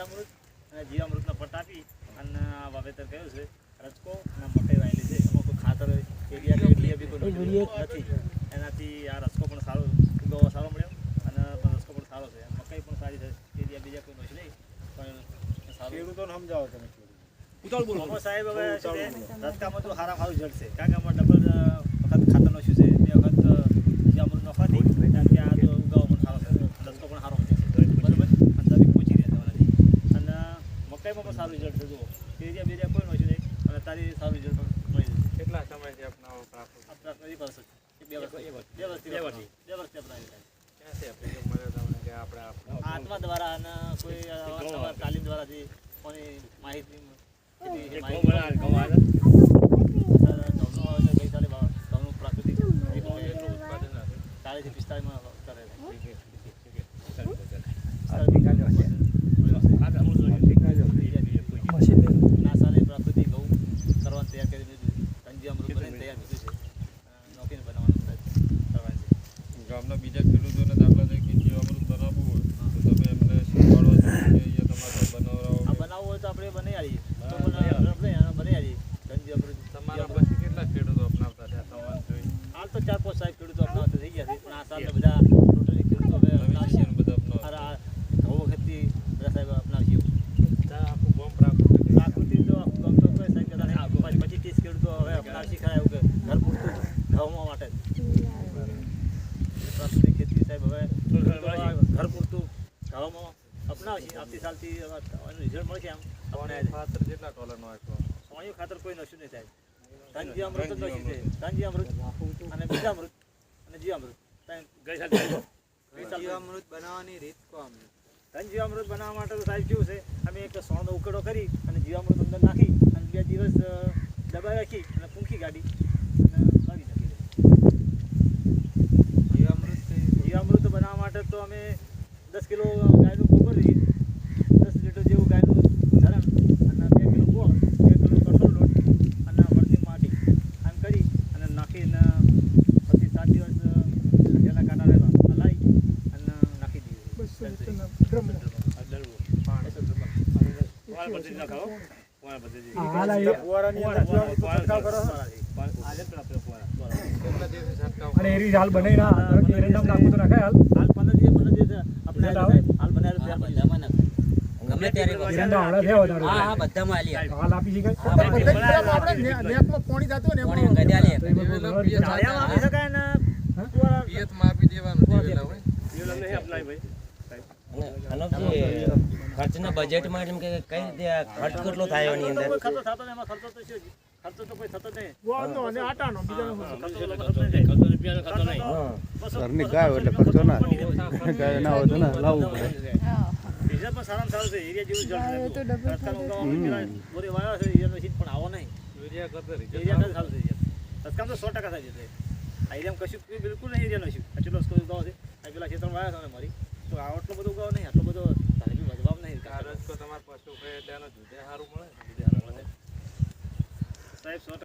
બીજામૃત અને જીવામૃતનો પટ આપી અને વાવેતર કર્યું છે. રચકો અને મકાઈ વાયેલી છે. એમાં કોઈ ખાતર એરિયા કે એટલી બી કોઈ નથી. એનાથી આ રચકો પણ સારો ઉગાવો સારો મળ્યો અને રચકો પણ સારો છે. મકાઈ પણ સારી છે. એરિયા બીજા કોઈ નથી નહીં પણ સારું ખેડૂતોને સમજાવો તમે. સાહેબ હવે રસ્તામાં તો સારા સારું જડશે કારણ કે આમાં ડબલ વખત ખાતરનો શું છે બે વખત જામુન નફાથી કારણ કે આ તો ઉગાવો પણ સારો છે રસ્તો પણ સારો છે બરાબર અને તબી પહોંચી રહ્યા તમારાથી અને મકાઈમાં પણ સારું રિઝલ્ટ છે જુઓ એરિયા બેરિયા કોઈ નોશું તારી સારું રિઝલ્ટ મળી જશે. કેટલા સમયથી અપનાવો પ્રાપ્ત બે વર્ષ વર્ષથી. વર્ષથી અપનાવી આત્મા દ્વારા અને કોઈ તાલીમ દ્વારાથી કોની માહિતી ઘઉંનું પ્રાકૃતિક કેટલું ઉત્પાદન હતું ચાલીસથી પિસ્તાળીસમાં કરે ના સાલે પ્રાકૃતિક ઘઉં કરવાનું તૈયાર કરી દીધું કંજી અમૃત બનાવીને તૈયાર દીધું છે નોકીને બનાવવાનું કરવાનું છે ગામના બીજા ખેડૂતોને દાખલા તરીકે જીવામૃત બનાવવું હોય તો તમે એમને શીખવાડો છો કે તમારે બનાવો આ બનાવવું હોય તો આપણે બનાવી આવીએ તો પણ આપણે બનાવી આવીએ તમારા પછી કેટલા ખેડૂતો અપનાવતા હતા તમારે જોઈ? હાલ તો ચાર પાંચ સાહેબ ખેડૂતો અપનાવતા થઈ ગયા છે. પણ આ સાલ બધા ટોટલી ખેડૂતો હવે નવી અપનાવશે. બધા અપનાવતા ઘઉં વખતથી બધા સાહેબ અપનાવશે. આખું ગામ પ્રાકૃતિક તો કોઈ સાહેબ પચીસ ખેડૂતો હવે અપનાવશે ખરા અપનાવશે આવતી સાલથી એનું રિઝલ્ટ મળશે આમ. ખાતર કેટલા ટોલરનો આપ્યો? સોયું ખાતર કોઈ નશું નહીં થાય. ધનજી અમૃત જ નશું છે. ધનજી અમૃત અને બીજા અમૃત અને જીવામૃત ત્રણ ગઈ સાલ ગઈ સાલ જીવામૃત બનાવવાની રીત કો અમને ધન જીવામૃત બનાવવા માટે તો સાહેબ કેવું છે? અમે એક સોનો ઉકેડો કરી અને જીવામૃત અંદર નાખી અને બે દિવસ દબાઈ રાખી અને પૂંખી કાઢી? જીવામૃત બનાવવા માટે તો અમે દસ કિલો ગાયનું ગોબર લઈએ દસ લીટર જેવું ગાયનું ધરણ અને બે કિલો ગોળ બે કિલો કઠોળ લોટ અને હળદી માટી આમ કરી અને નાખીને પછી સાત દિવસ જેના કાંટા રહેવા હલાવી અને નાખી દઈએ હાલ બનાવી ગમે ત્યારે. એરંડા હમણાં થયા વધારે હા હા બધામાં આલી આલી. હાલ આપી શકાય હા, તો બધી આપણે ને- પાણી થતું ને પાણી એમાં આલી. એ બધું ઘણો રિઝલ્ટ આવે. જાળિયામાં આપી શકાય ને ફુવારા- પિયતમાં દેવાનું દિવેલા હોય અને જે ખર્ચના બજેટમાં એમ કે કઈ રીતે ખર્ચ કેટલો થાય એની અંદર ખર્ચો થતો એમાં ખર્ચો તો શું ખર્ચો તો કોઈ થતો નહીં. ગોળનો અને આટાનો બીજાનો ખર્ચો નહીં. ખર્ચો નહીં. ઘરની ગાય એટલે ખર્ચો ના ગાય ના હોય તો ના લાવવું પડે સારામાં સારું છે. એરિયા જેવું જળ બોરી છે એરિયાનો સીટ પણ આવો નહીં. યુરિયા કરતા એરિયા તો સારું છે એરિયા રસ્તામાં તો સો ટકા થાય છે આ એરિયામાં કશું કોઈ બિલકુલ નહીં એરિયાનો શું આ ચેટલો સ્કોર ઉગાવો છે? આ પેલા ખેતરમાં વાવ્યા છે મારી. તો આટલો બધો ઉગાવો નહીં આટલો બધો તારે બી નહીં તમારે પશુ જુદે સારું મળે. સાહેબ સો ટકા